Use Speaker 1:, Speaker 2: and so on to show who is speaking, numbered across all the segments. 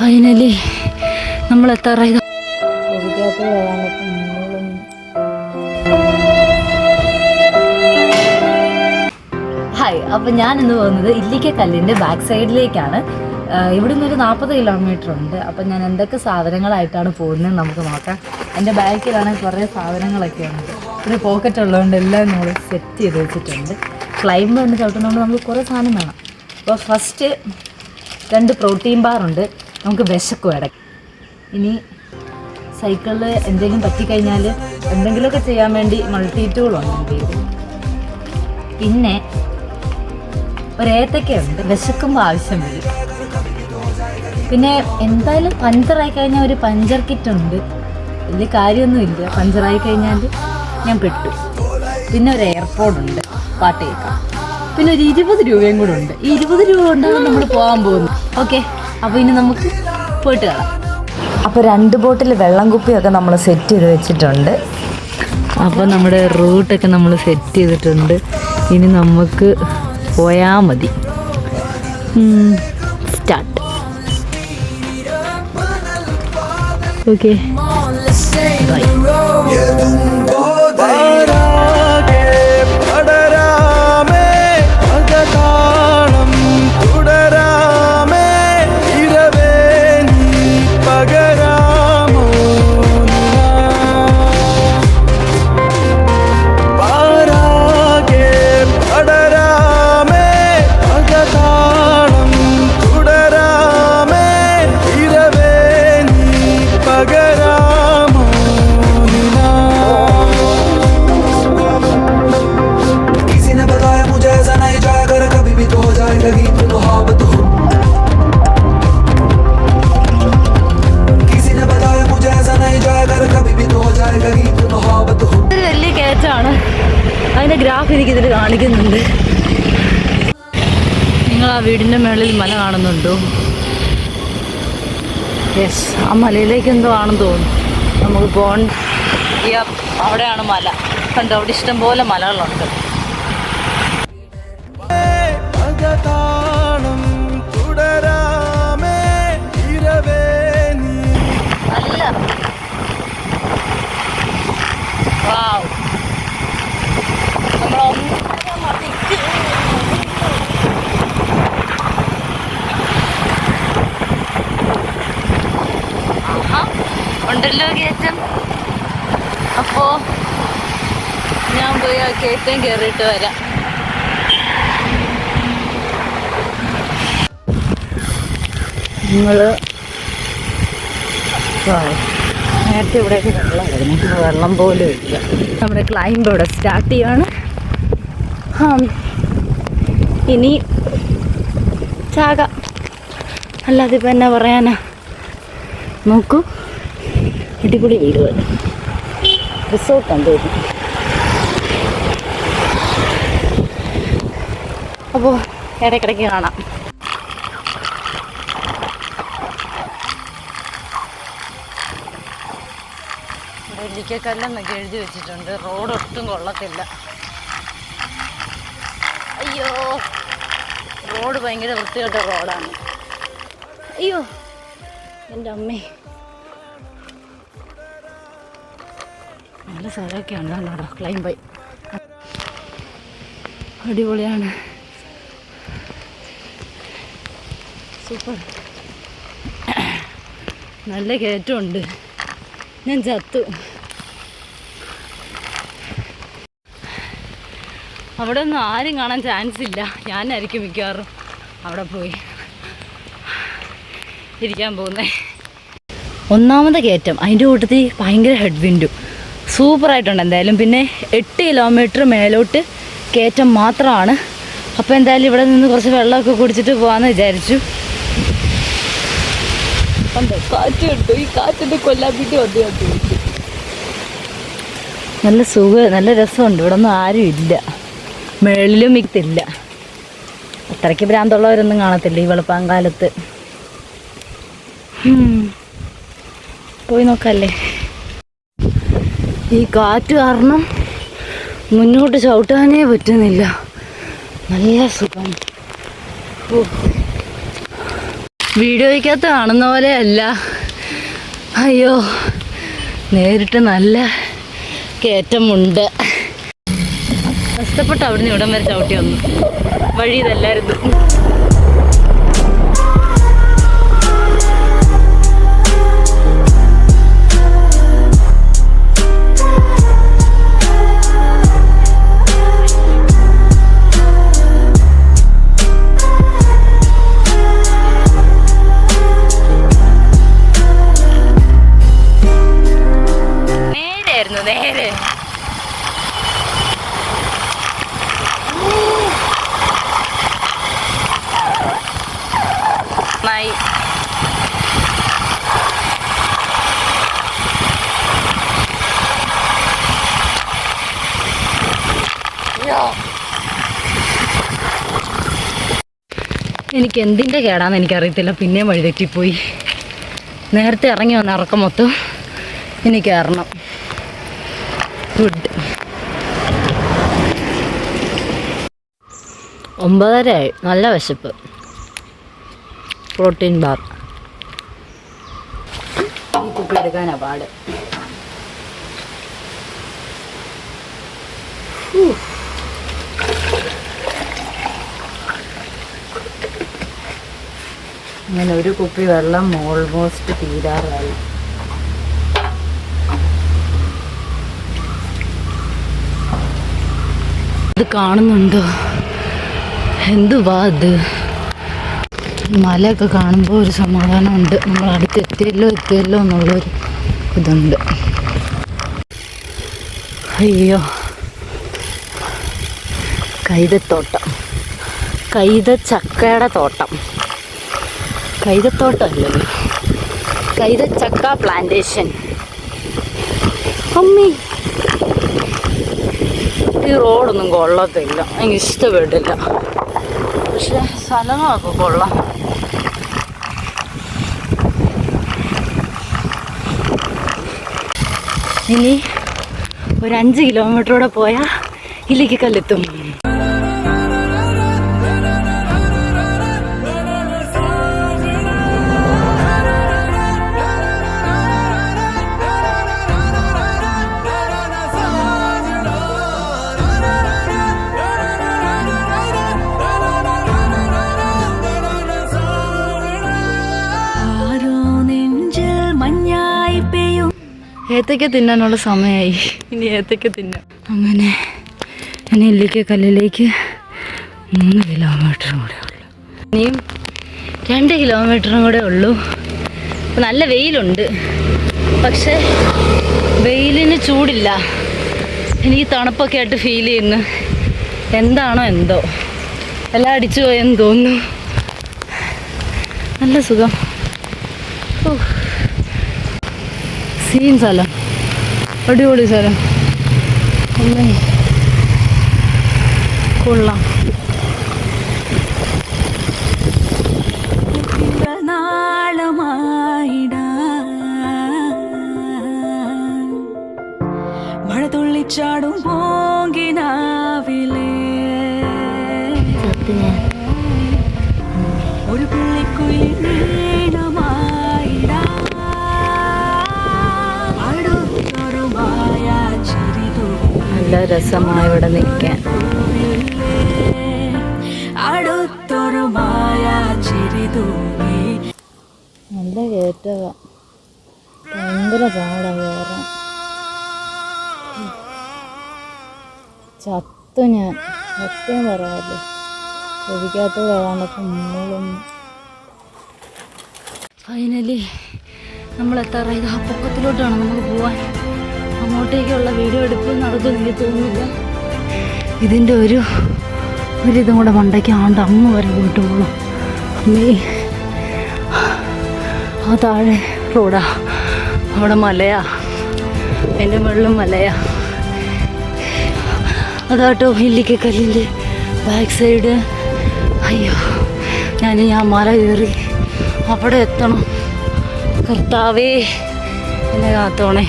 Speaker 1: Finally നമ്മൾ എത്താറായത് hi അപ്പം ഞാൻ ഇന്ന് പോകുന്നത് ഇല്ലിക്ക കല്ലിന്റെ ബാക്ക് സൈഡിലേക്കാണ് ഇവിടെ നിന്നൊരു നാൽപ്പത് കിലോമീറ്റർ ഉണ്ട്. അപ്പം ഞാൻ എന്തൊക്കെ സാധനങ്ങളായിട്ടാണ് പോകുന്നത് നമുക്ക് നോക്കാം. എന്റെ ബാഗിലാണെങ്കിൽ കുറേ സാധനങ്ങളൊക്കെ ഉണ്ട്. ഒരു പോക്കറ്റ് ഉള്ളതുകൊണ്ട് എല്ലാം നമ്മൾ സെറ്റ് ചെയ്ത് വെച്ചിട്ടുണ്ട്. ക്ലൈംബ് എന്ന് ചവിട്ടുന്നതുകൊണ്ട് നമുക്ക് കുറേ സാധനം വേണം. അപ്പോൾ ഫസ്റ്റ് രണ്ട് പ്രോട്ടീൻ ബാറുണ്ട് നമുക്ക് വിശക്കും ഇടയ്ക്ക് ഇനി സൈക്കിളിൽ എന്തെങ്കിലും പറ്റിക്കഴിഞ്ഞാൽ എന്തെങ്കിലുമൊക്കെ ചെയ്യാൻ വേണ്ടി മൾട്ടി ടൂളുണ്ട് എന്റെ കയ്യിൽ പിന്നെ ഒരേത്തക്കയുണ്ട്. വിശക്കുമ്പോൾ ആവശ്യം വരും. പിന്നെ എന്തായാലും പഞ്ചറായി കഴിഞ്ഞാൽ ഒരു പഞ്ചർ കിറ്റ് ഉണ്ട്. വലിയ കാര്യമൊന്നുമില്ല പഞ്ചറായി കഴിഞ്ഞാൽ ഞാൻ പെട്ടു. പിന്നെ ഒരു എയർപോർട്ടുണ്ട് പാട്ട് കേൾക്കാം. പിന്നെ ഒരു ഇരുപത് രൂപയും കൂടെ ഉണ്ട്. ഈ ഇരുപത് രൂപ കൊണ്ടാണ് നമ്മൾ പോകാൻ പോകുന്നത്. ഓക്കെ അപ്പോൾ ഇനി നമുക്ക് പോയിട്ട് കാണാം. അപ്പോൾ രണ്ട് ബോട്ടിൽ വെള്ളം കുപ്പിയൊക്കെ നമ്മൾ സെറ്റ് ചെയ്ത് വെച്ചിട്ടുണ്ട്. അപ്പോൾ നമ്മുടെ റൂട്ടൊക്കെ നമ്മൾ സെറ്റ് ചെയ്തിട്ടുണ്ട്. ഇനി നമുക്ക് പോയാൽ മതി. സ്റ്റാർട്ട് ഓക്കെ ബൈ കാണിക്കുന്നുണ്ട്. നിങ്ങൾ ആ വീടിന്റെ മുകളിൽ മല കാണുന്നുണ്ടോ? യെസ് ആ മലയിലേക്ക് എന്തോ ആണെന്ന് തോന്നുന്നു. നമുക്ക് പോകണ്ട. അവിടെയാണ് മല. കണ്ടോ അവിടെ ഇഷ്ടംപോലെ മലകളുണ്ട്. ഉണ്ടല്ലോ കയറ്റം അപ്പോ ഞാൻ പോയി ആ കയറ്റം കയറിയിട്ട് വരാം. നിങ്ങൾ നേരത്തെ ഇവിടെ വെള്ളമായിരുന്നു വെള്ളം പോലും ഇല്ല. നമ്മുടെ ക്ലൈംബ് ഇവിടെ സ്റ്റാർട്ട് ചെയ്യാണ്. ഇനി ചാകാം. അല്ലാതെ ഇപ്പം എന്നാ പറയാനാ? നോക്കൂ. അടിപൊളി വീട് റിസോർട്ടാണ് തോന്നുന്നു. അപ്പോൾ ഇടയ്ക്കിടയ്ക്ക് കാണാം. നെല്ലിക്കക്കല്ലെന്നൊക്കെ എഴുതി വെച്ചിട്ടുണ്ട്. റോഡ് ഒട്ടും കൊള്ളത്തില്ല. അയ്യോ റോഡ് ഭയങ്കര വൃത്തികെട്ട റോഡാണ് അയ്യോ എന്റെ അമ്മേ. നല്ല സ്ഥലമൊക്കെയാണ് ക്ലൈം ബൈ അടിപൊളിയാണ്. സൂപ്പർ നല്ല കയറ്റമുണ്ട്. ഞാൻ ചത്തു. അവിടെ ഒന്നും ആരും കാണാൻ ചാൻസ് ഇല്ല. ഞാനായിരിക്കും മിക്കവാറും അവിടെ പോയി ഇരിക്കാൻ പോകുന്നേ. ഒന്നാമത് കയറ്റം. അതിന്റെ കൂട്ടത്തിൽ ഭയങ്കര ഹെഡ് വിൻഡും സൂപ്പറായിട്ടുണ്ട് എന്തായാലും. പിന്നെ എട്ട് കിലോമീറ്റർ മേലോട്ട് കയറ്റം മാത്രമാണ്. അപ്പോൾ എന്തായാലും ഇവിടെ നിന്ന് കുറച്ച് വെള്ളമൊക്കെ കുടിച്ചിട്ട് പോകാമെന്ന് വിചാരിച്ചു. കാറ്റ് ഈ കാറ്റിന്റെ കൊല്ലാൻ വേണ്ടി വന്നു കണ്ടു നല്ല സുഖ നല്ല രസമുണ്ട്. ഇവിടെ ഒന്നും ആരും ഇല്ല. മേളിലും മിക്കത്തില്ല അത്രയ്ക്ക് ഭ്രാന്തുള്ളവരൊന്നും കാണത്തില്ല ഈ വെളുപ്പാങ്കാലത്ത്. പോയി നോക്കല്ലേ? ഈ കാറ്റ് കാരണം മുന്നോട്ട് ചവിട്ടാനേ പറ്റുന്നില്ല. നല്ല സുഖം. വീഡിയോയ്ക്കകത്ത് കാണുന്ന പോലെ അല്ല. അയ്യോ നേരിട്ട് നല്ല കയറ്റമുണ്ട് കഷ്ടപ്പെട്ട് അവിടുന്ന് ഇവിടം വരെ ചവിട്ടി വന്നു. വഴി ഇതല്ലായിരുന്നു നേരെ നന്നായി എനിക്ക് എന്തിന്റെ കേടാന്ന് എനിക്കറിയത്തില്ല. പിന്നെയും വഴിതെറ്റിപ്പോയി. നേരത്തെ ഇറങ്ങി വന്ന ഇറക്കം മൊത്തം ഇനി കയറണം ഗുഡ് ഒമ്പതരയായി. നല്ല വിശപ്പ്. Protein bar. കുപ്പി എടുക്കാനാ പാട്. ഹൂ. അങ്ങനെ ഒരു കുപ്പി വെള്ളം ഓൾമോസ്റ്റ് തീരാറായി. ഇത് കാണുന്നുണ്ടോ? എന്തുവാ ഇത്? മലയൊക്കെ കാണുമ്പോൾ ഒരു സമാധാനമുണ്ട്. നമ്മൾ അടുത്ത് എത്തിയല്ലോ എത്തിയല്ലോ എന്നുള്ളൊരു ഇതുണ്ട്. അയ്യോ. കൈതത്തോട്ടം. കൈത ചക്കയുടെ തോട്ടം. കൈതത്തോട്ടം അല്ലല്ലോ ചക്ക പ്ലാന്റേഷൻ അമ്മി. ഈ റോഡൊന്നും കൊള്ളത്തില്ല. എനിക്ക് ഇഷ്ടപ്പെട്ടില്ല. പക്ഷെ സ്ഥലങ്ങളൊക്കെ കൊള്ളാം. ഇനി ഒരു അഞ്ച് കിലോമീറ്ററോടെ പോയാൽ ഇല്ലിക്ക് ഏത്തയ്ക്ക തിന്നാനുള്ള സമയമായി ഇനി ഏത്തയ്ക്ക തിന്നാം. അങ്ങനെ ഇനി ഇല്ലിക്ക കല്ലിലേക്ക് മൂന്ന് കിലോമീറ്ററും കൂടെ ഉള്ളു. ഇനിയും രണ്ട് കിലോമീറ്ററും കൂടെ ഉള്ളൂ. നല്ല വെയിലുണ്ട്. പക്ഷെ വെയിലിന് ചൂടില്ല. എനിക്ക് തണുപ്പൊക്കെ ആയിട്ട് ഫീൽ ചെയ്യുന്നു. എന്താണോ എന്തോ. എല്ലാം അടിച്ചു പോയെന്ന് തോന്നുന്നു. നല്ല സുഖം. ഓ സീൻ സ്ഥലം അടിപൊളി സ്ഥലം കൊള്ളാം.
Speaker 2: ചാടും മഴ തുള്ളിച്ചാടും പോങ്കിനാവിലേ. ഒരു പുള്ളിക്കുയിൽ
Speaker 1: നല്ല രസമായി ഇവിടെ നിൽക്കാൻ. നല്ല കയറ്റവാ ഭയങ്കര പാടാ കയറാൻ ചത്തു ഞാൻ. സത്യം പറയാമല്ലോ കൊതിക്കാത്ത കയറാണ്ടപ്പം മൂളും. ഫൈനലി നമ്മൾ എത്താറായത് ആ പൊക്കത്തിലോട്ടാണ് നമുക്ക് പോവാൻ. അങ്ങോട്ടേക്കുള്ള വീഡിയോ എടുപ്പ് നടക്കും എനിക്ക് തോന്നുന്നില്ല. ഇതിന്റെ ഒരു ഒരിതും കൂടെ മണ്ടയ്ക്ക് ആണ്ട് അങ്ങ് വരെ പോയിട്ട് പോകണം അമ്മേ ആ താഴെ റോഡാ. അവിടെ മലയാ. എന്റെ മുകളിലും മലയാ. അതാട്ടോ ഇല്ലിക്കക്കല്ലിന്റെ ബാക്ക് സൈഡ്. അയ്യോ ഞാൻ ഞാൻ മല കയറി അവിടെ എത്തണം. കർത്താവേ എന്നെ കാത്തോണേ.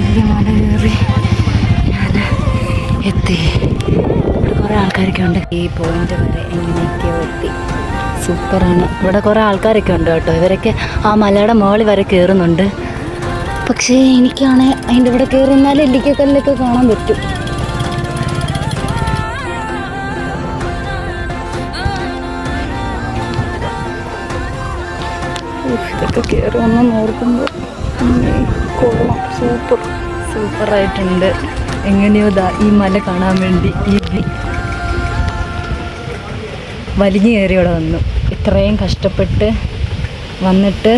Speaker 1: ഈ മല കയറി ഞാൻ എത്തി. ഇവിടെ കുറേ ആൾക്കാരൊക്കെ ഉണ്ട്. ഈ പോയിന്റ് വരെ എങ്ങനെയൊക്കെയോ എത്തി. സൂപ്പറാണ്. ഇവിടെ കുറേ ആൾക്കാരൊക്കെ ഉണ്ട് കേട്ടോ. ഇവരൊക്കെ ആ മലയുടെ മുകളിൽ വരെ കയറുന്നുണ്ട്. പക്ഷേ എനിക്കാണെ അതിന്റെ ഇവിടെ കയറി നിന്നാലേ ഇല്ലിക്കക്കല്ലൊക്കെ കാണാൻ പറ്റും. ഇതൊക്കെ കയറി നോർക്കുമ്പോൾ നോക്കുമ്പോൾ കൊള്ളാം സൂപ്പർ. സൂപ്പറായിട്ടുണ്ട്. എങ്ങനെയോ ദാ ഈ മല കാണാൻ വേണ്ടി ഈ വലിഞ്ഞു കയറി ഇവിടെ വന്നു. ഇത്രയും കഷ്ടപ്പെട്ട് വന്നിട്ട്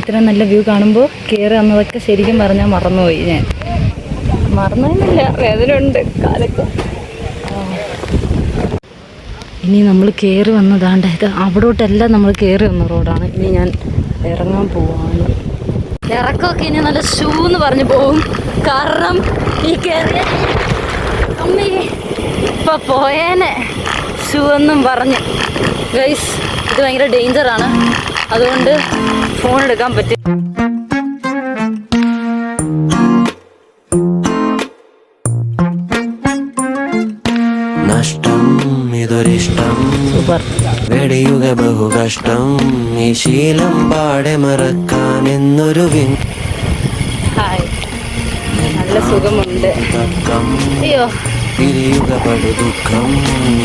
Speaker 1: ഇത്ര നല്ല വ്യൂ കാണുമ്പോൾ കയറി വന്നതൊക്കെ ശരിക്കും പറഞ്ഞാൽ മറന്നുപോയി ഞാൻ. മറന്നില്ല വേദന ഉണ്ട് കാലൊക്കെ. ഇനി നമ്മൾ കയറി വന്നതാണ്ട് ഇത് അവിടോട്ടെല്ലാം നമ്മൾ കയറി വന്ന റോഡാണ്. ഇനി ഞാൻ ഇറങ്ങാൻ പോവാണ്. ഇറക്കമൊക്കെ ഇനി നല്ല ഷൂ എന്ന് പറഞ്ഞു പോവും. കാരണം ഈ കയറിയ അമ്മേ ഇപ്പൊ പോയേനെ. ഷൂ എന്നും പറഞ്ഞു. ഗൈസ് ഇത് ഭയങ്കര ഡേഞ്ചറാണ് അതുകൊണ്ട് ഫോൺ എടുക്കാൻ പറ്റും
Speaker 3: ഇതൊരിഷ്ടം വെടിയുക ബഹു കഷ്ടം ഈ ശീലം പാടെ മറക്കാൻ എന്നൊരു
Speaker 1: ഹായ്. നല്ല സുഖമുണ്ട്. അയ്യോ.
Speaker 3: പിരിയുക പടു ദുഃഖം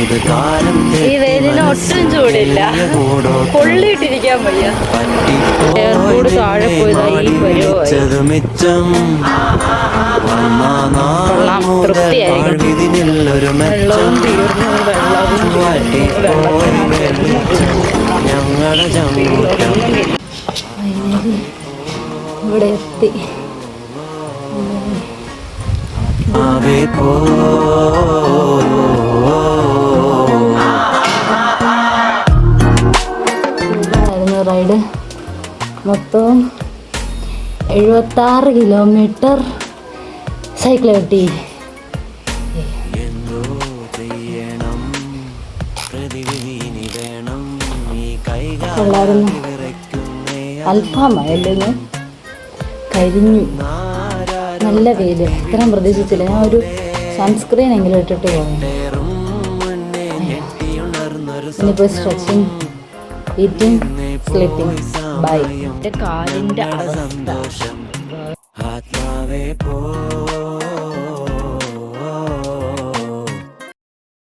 Speaker 3: ഇത് കാലം
Speaker 1: ഈ വെയിലിന് ഒട്ടും ചൂടില്ല. കൊള്ളിയിട്ടിരിക്കാൻ വയ്യ. എയർപോർട്ട് താഴെ പോയതായി വരുവായി.
Speaker 3: മിച്ചം.
Speaker 1: ഇവിടെ എത്തി
Speaker 3: പോ
Speaker 1: റൈഡ് മൊത്തം എഴുപത്താറ് കിലോമീറ്റർ സൈക്കിൾ
Speaker 3: ഈ കൈകാൽ
Speaker 1: കൊള്ളായിരുന്നു.
Speaker 3: വിറയ്ക്കുന്നേ
Speaker 1: കരിഞ്ഞു. നല്ല വെയിൽ ഇത്രയും പ്രതീക്ഷിച്ചില്ല. ഞാൻ ഒരു സൺസ്ക്രീൻ എങ്കിലും ഇട്ടിട്ട്
Speaker 3: പോകും
Speaker 1: ഇനിയിപ്പോൾ സ്ട്രെച്ചിങ് ഈറ്റിംഗ് സ്ലിപ്പിംഗ് ബൈ എന്റെ കാലിന്റെ അവസ്ഥ.